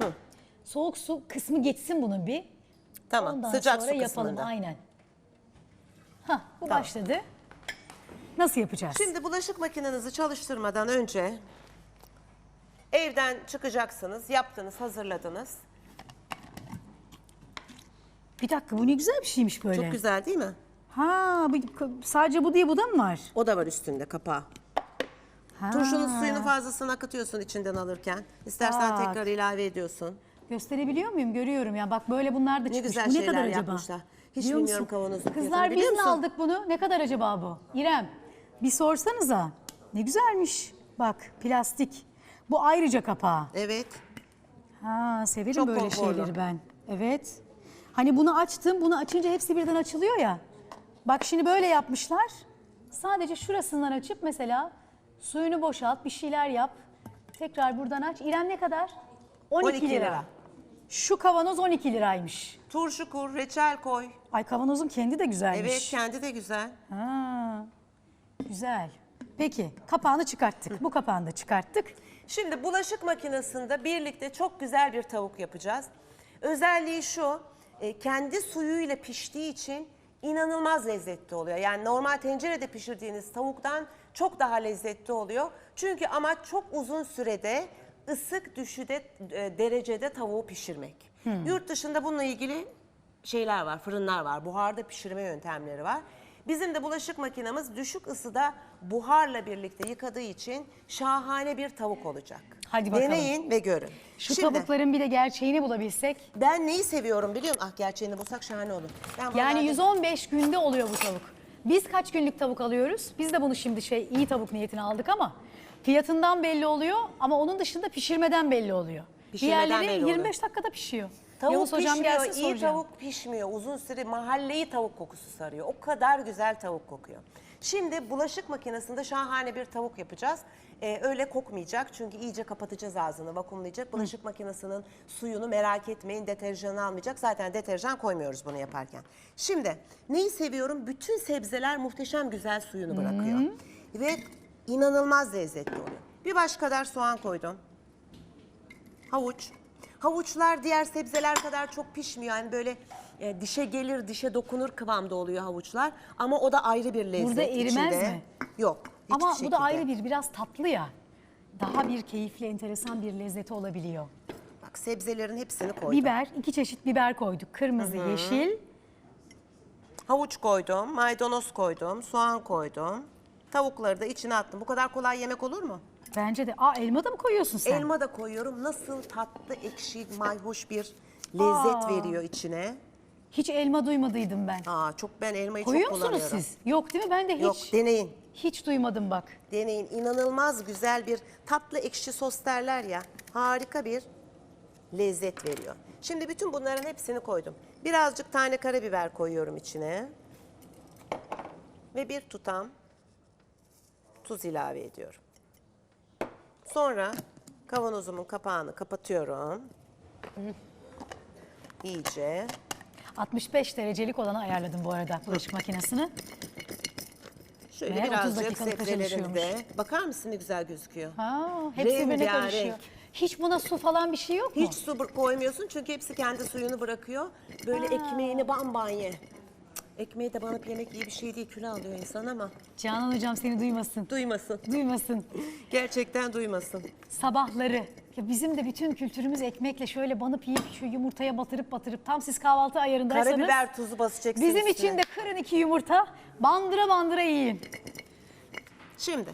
ya. Soğuk su kısmı geçsin bunun bir. Tamam. Ondan Sıcak sonra su yapalım kısmında. aynen. Hah bu Tamam. başladı. Nasıl yapacağız? Şimdi bulaşık makinenizi çalıştırmadan önce evden çıkacaksınız. Yaptınız, hazırladınız. bir dakika bu ne güzel bir şeymiş böyle. Çok güzel değil mi? Ha bu, sadece bu diye bu da mı var? O da var üstünde kapağı. Ha. Turşunun suyunu fazlasını akıtıyorsun içinden alırken. İstersen Bak. tekrar ilave ediyorsun. Gösterebiliyor muyum? Görüyorum ya. Bak böyle bunlar da çıkmış. güzel bu ne şeyler kadar acaba? yapmışlar. Hiç Biliyor bilmiyorum musun? fiyatını, Kızlar biz mi musun? aldık bunu? Ne kadar acaba bu? İrem bir sorsanıza. Ne güzelmiş. Bak plastik. Bu ayrıca kapağı. Evet. Ha severim Çok böyle konforlu. şeyleri ben. Evet. Hani bunu açtım. Bunu açınca hepsi birden açılıyor ya. Bak şimdi böyle yapmışlar. Sadece şurasından açıp mesela suyunu boşalt, bir şeyler yap. Tekrar buradan aç. İrem ne kadar? 12, 12 lira. lira. Şu kavanoz 12 liraymış. Turşu kur, reçel koy. Ay kavanozun kendi de güzelmiş. Evet kendi de güzel. Ha, güzel. Peki kapağını çıkarttık. Bu kapağını da çıkarttık. Şimdi bulaşık makinesinde birlikte çok güzel bir tavuk yapacağız. Özelliği şu, e, kendi suyuyla piştiği için inanılmaz lezzetli oluyor. Yani normal tencerede pişirdiğiniz tavuktan çok daha lezzetli oluyor. Çünkü amaç çok uzun sürede ısık düşüde e, derecede tavuğu pişirmek. Yurt dışında bununla ilgili şeyler var, fırınlar var, buharda pişirme yöntemleri var. Bizim de bulaşık makinemiz düşük ısıda buharla birlikte yıkadığı için şahane bir tavuk olacak. Hadi bakalım. Deneyin ve görün. Şu Şimdi tavukların bir de gerçeğini bulabilsek. ben neyi seviyorum biliyor musun? Ah gerçeğini bulsak şahane olur. Ben Yani bunlardan- 115 günde oluyor bu tavuk. Biz kaç günlük tavuk alıyoruz? Biz de bunu şimdi şey iyi tavuk niyetine aldık ama fiyatından belli oluyor ama onun dışında pişirmeden belli oluyor. Pişirmeden Diğerleri belli oluyor. 25 dakikada pişiyor. Tavuk Yavuz hocam pişmiyor, gelsin iyi soracağım. tavuk pişmiyor. Uzun süre mahalleyi tavuk kokusu sarıyor. O kadar güzel tavuk kokuyor. Şimdi bulaşık makinesinde şahane bir tavuk yapacağız. Ee, öyle kokmayacak çünkü iyice kapatacağız ağzını, vakumlayacak. Bulaşık makinesinin suyunu merak etmeyin, deterjan almayacak. Zaten deterjan koymuyoruz bunu yaparken. Şimdi neyi seviyorum? Bütün sebzeler muhteşem güzel suyunu bırakıyor. Ve inanılmaz lezzetli oluyor. Bir baş kadar soğan koydum. Havuç. Havuçlar diğer sebzeler kadar çok pişmiyor. Yani böyle e, dişe gelir, dişe dokunur kıvamda oluyor havuçlar. Ama o da ayrı bir lezzet Burada erimez içinde. mi? Yok. hiçbir Ama bu şekilde. da ayrı bir biraz tatlı ya. Daha bir keyifli, enteresan bir lezzeti olabiliyor. Bak sebzelerin hepsini koydum. Biber, iki çeşit biber koyduk. Kırmızı, yeşil. Havuç koydum, maydanoz koydum, soğan koydum. Tavukları da içine attım. Bu kadar kolay yemek olur mu? Bence de. Aa elma da mı koyuyorsun sen? Elma da koyuyorum. Nasıl tatlı, ekşi, mayhoş bir lezzet Aa. veriyor içine. Hiç elma duymadıydım ben. Aa çok ben elmayı Koyuyor çok musunuz kullanıyorum. siz? Yok değil mi? Ben de hiç Yok deneyin. hiç duymadım bak. Deneyin. İnanılmaz güzel bir tatlı ekşi sos derler ya. Harika bir lezzet veriyor. Şimdi bütün bunların hepsini koydum. Birazcık tane karabiber koyuyorum içine. Ve bir tutam tuz ilave ediyorum. Sonra kavanozumun kapağını kapatıyorum. İyice. 65 derecelik olanı ayarladım bu arada bulaşık makinesini. Şöyle Meğer 30 birazcık dakikalık sebzelerimi de. çalışıyormuş. Bakar mısın ne güzel gözüküyor. Ha, hepsi birbirine Rengarenk. karışıyor. Hiç buna su falan bir şey yok mu? Hiç su koymuyorsun çünkü hepsi kendi suyunu bırakıyor. Böyle ekmeğini bamban ye. Cık, Ekmeği de banıp yemek iyi bir şey değil. Kilo alıyor insan ama. Canan hocam seni duymasın. Duymasın. Duymasın. Gerçekten duymasın. Sabahları. Ya bizim de bütün kültürümüz ekmekle şöyle banıp yiyip şu yumurtaya batırıp batırıp tam siz kahvaltı ayarındaysanız. Karabiber tuzu basacaksın Bizim üstüne. için de kırın iki yumurta bandıra bandıra yiyin. Şimdi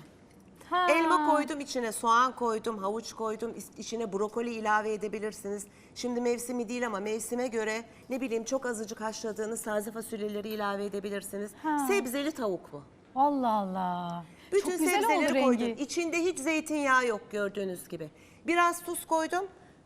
Ha. elma koydum içine, soğan koydum, havuç koydum. İç- içine brokoli ilave edebilirsiniz. Şimdi mevsimi değil ama mevsime göre ne bileyim çok azıcık haşladığınız taze fasulyeleri ilave edebilirsiniz. Ha. Sebzeli tavuk bu. Allah Allah. Bütün Çok güzel oldu sebzeleri rengi. koydum. İçinde hiç zeytinyağı yok gördüğünüz gibi. Biraz tuz koydum.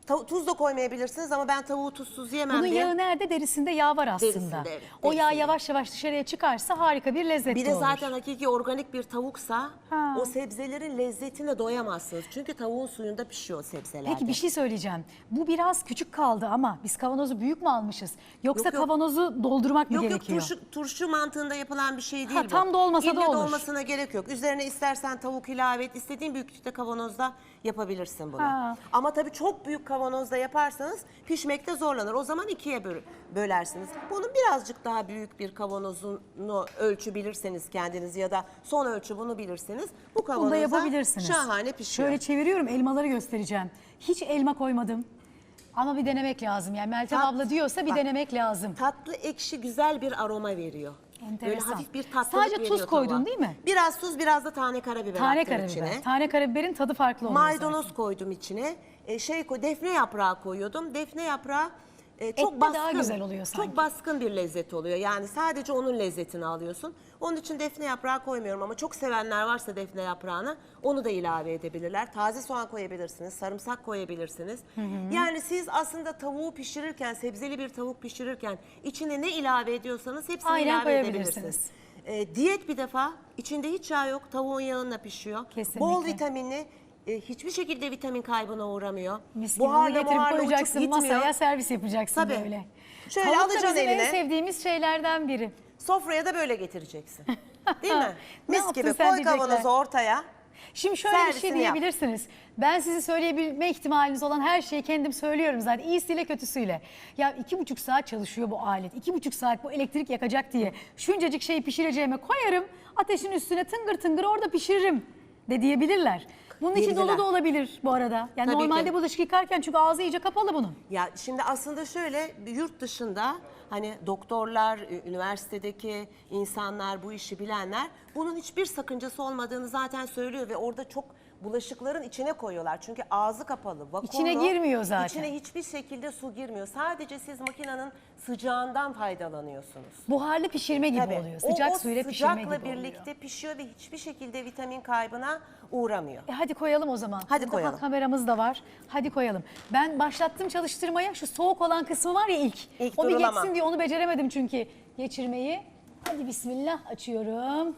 Ta- tuz da koymayabilirsiniz ama ben tavuğu tuzsuz yemem Bunun diye. yağı nerede? Derisinde yağ var aslında. Derisinde, evet, O yağ derisinde. yavaş yavaş dışarıya çıkarsa harika bir lezzet Bir de olur. zaten hakiki organik bir tavuksa Ha. o sebzelerin lezzetine doyamazsınız. Çünkü tavuğun suyunda pişiyor sebzeler. Peki bir şey söyleyeceğim. Bu biraz küçük kaldı ama biz kavanozu büyük mü almışız? Yoksa Yok, yok. kavanozu doldurmak mı Yok yok gerekiyor? turşu, turşu mantığında yapılan bir şey değil Ha, bu. tam da olmasa da İlle olur. dolmasına gerek yok. Üzerine istersen tavuk ilave et. istediğin büyüklükte kavanozda yapabilirsin bunu. Ha. Ama tabii çok büyük kavanozda yaparsanız pişmekte zorlanır. O zaman ikiye böl- bölersiniz. Bunun birazcık daha büyük bir kavanozunu ölçü bilirseniz kendiniz ya da son ölçü bunu bilirseniz bu da yapabilirsiniz. şahane pişiyor. Şöyle çeviriyorum elmaları göstereceğim. Hiç elma koymadım. Ama bir denemek lazım. Yani Meltem Tat- abla diyorsa bir bak. denemek lazım. Tatlı ekşi güzel bir aroma veriyor. Enteresan. Böyle hafif bir tatlılık Sadece tuz veriyor koydun tavuğa. değil mi? Biraz tuz biraz da tane karabiber Tane attım karabiber. içine. Tane karabiberin tadı farklı oluyor Maydanoz koydum içine. E, şey koy, defne yaprağı koyuyordum. Defne yaprağı e, çok Ette baskın. daha güzel oluyor sanki. Çok baskın bir lezzet oluyor. Yani sadece onun lezzetini alıyorsun. Onun için defne yaprağı koymuyorum ama çok sevenler varsa defne yaprağını onu da ilave edebilirler. Taze soğan koyabilirsiniz, sarımsak koyabilirsiniz. Yani siz aslında tavuğu pişirirken, sebzeli bir tavuk pişirirken içine ne ilave ediyorsanız hepsini Aynen ilave edebilirsiniz. E, diyet bir defa içinde hiç yağ yok tavuğun yağında pişiyor. Kesinlikle. Bol vitaminli e, hiçbir şekilde vitamin kaybına uğramıyor. Mis gibi bunu getirip koyacaksın masaya servis yapacaksın Tabii. böyle. Şöyle Tavuk da alacaksın bizim eline. en sevdiğimiz şeylerden biri. Sofraya da böyle getireceksin. Değil mi? Ne Mis yaptın gibi sen koy diyecekler. kavanozu ortaya. Şimdi şöyle bir şey Servisini yap. diyebilirsiniz. Ben sizi söyleyebilme ihtimaliniz olan her şeyi kendim söylüyorum zaten. İyisiyle kötüsüyle. Ya iki buçuk saat çalışıyor bu alet. İki buçuk saat bu elektrik yakacak diye. Şuncacık şeyi pişireceğime koyarım. Ateşin üstüne tıngır tıngır orada pişiririm de diyebilirler. Bunun içi dolu da olabilir bu arada. Yani Tabii normalde ki. bulaşık yıkarken çünkü ağzı iyice kapalı bunun. Ya şimdi aslında şöyle yurt dışında hani doktorlar, üniversitedeki insanlar, bu işi bilenler bunun hiçbir sakıncası olmadığını zaten söylüyor ve orada çok bulaşıkların içine koyuyorlar. Çünkü ağzı kapalı, vakumlu. İçine girmiyor zaten. İçine hiçbir şekilde su girmiyor. Sadece siz makinenin sıcağından faydalanıyorsunuz. Buharlı pişirme gibi Tabii. oluyor. O- Sıcak o suyla pişirme gibi sıcakla oluyor. birlikte pişiyor ve hiçbir şekilde vitamin kaybına uğramıyor. E hadi koyalım o zaman. Hadi Burada koyalım. Kameramız da var. Hadi koyalım. Ben başlattım çalıştırmaya. Şu soğuk olan kısmı var ya ilk. İlk o bir geçsin diye onu beceremedim çünkü geçirmeyi. Hadi bismillah açıyorum.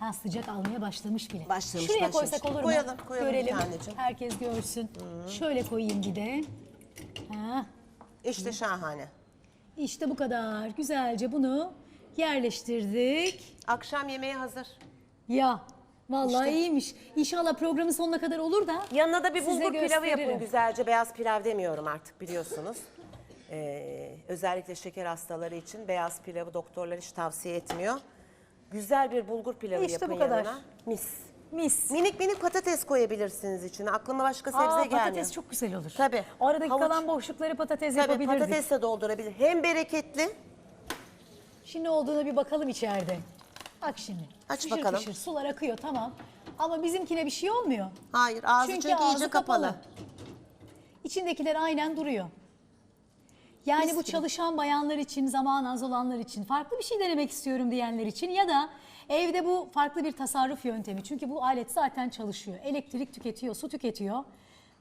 Ha sıcak almaya başlamış bile. Başlamış, Şuraya başlamış. koysak olur mu? Koyalım, koyalım bir Görelim. taneciğim. Herkes görsün. Şöyle koyayım bir de. Ha, İşte şahane. işte bu kadar. Güzelce bunu yerleştirdik. Akşam yemeği hazır. Ya vallahi iyiymiş. İnşallah programın sonuna kadar olur da. Yanına da bir Size bulgur pilavı yapın güzelce. Beyaz pilav demiyorum artık biliyorsunuz. Ee, özellikle şeker hastaları için beyaz pilavı doktorlar hiç tavsiye etmiyor. Güzel bir bulgur pilavı İşte yapın bu kadar. yanına. Mis. Mis. Minik minik patates koyabilirsiniz içine. Aklıma başka sebze Aa, gelmiyor. patates çok güzel olur. Tabii. O aradaki Havuç. kalan boşlukları patates Tabii yapabilirdik. patatesle doldurabilir. Hem bereketli. Şimdi olduğuna bir bakalım içeride. Bak şimdi. Aç fışır bakalım. Fışır, sular akıyor tamam. Ama bizimkine bir şey olmuyor. Hayır ağzı Çünkü çünkü, iyice ağzı kapalı. kapalı. İçindekiler aynen duruyor. Yani Mis bu gibi. çalışan bayanlar için, zaman az olanlar için, farklı bir şey denemek istiyorum diyenler için ya da evde bu farklı bir tasarruf yöntemi. Çünkü bu alet zaten çalışıyor. Elektrik tüketiyor, su tüketiyor.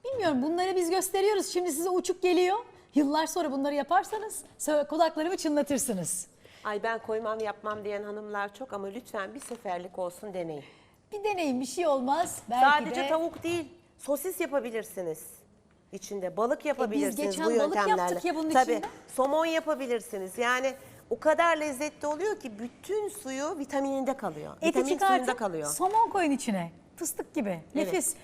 Bilmiyorum bunları biz gösteriyoruz. Şimdi size uçuk geliyor. Yıllar sonra bunları yaparsanız kulaklarımı çınlatırsınız. Ay ben koymam yapmam diyen hanımlar çok ama lütfen bir seferlik olsun deneyin. Bir deneyin bir şey olmaz. Belki Sadece de tavuk değil, sosis yapabilirsiniz. İçinde balık yapabilirsiniz E, geçen bu balık yöntemlerle. yaptık ya bunun Tabii, içinde. somon yapabilirsiniz. Yani o kadar lezzetli oluyor ki bütün suyu vitamininde kalıyor. eti Vitamin suyunda çıkartıp kalıyor. somon koyun içine. Fıstık gibi. Nefis.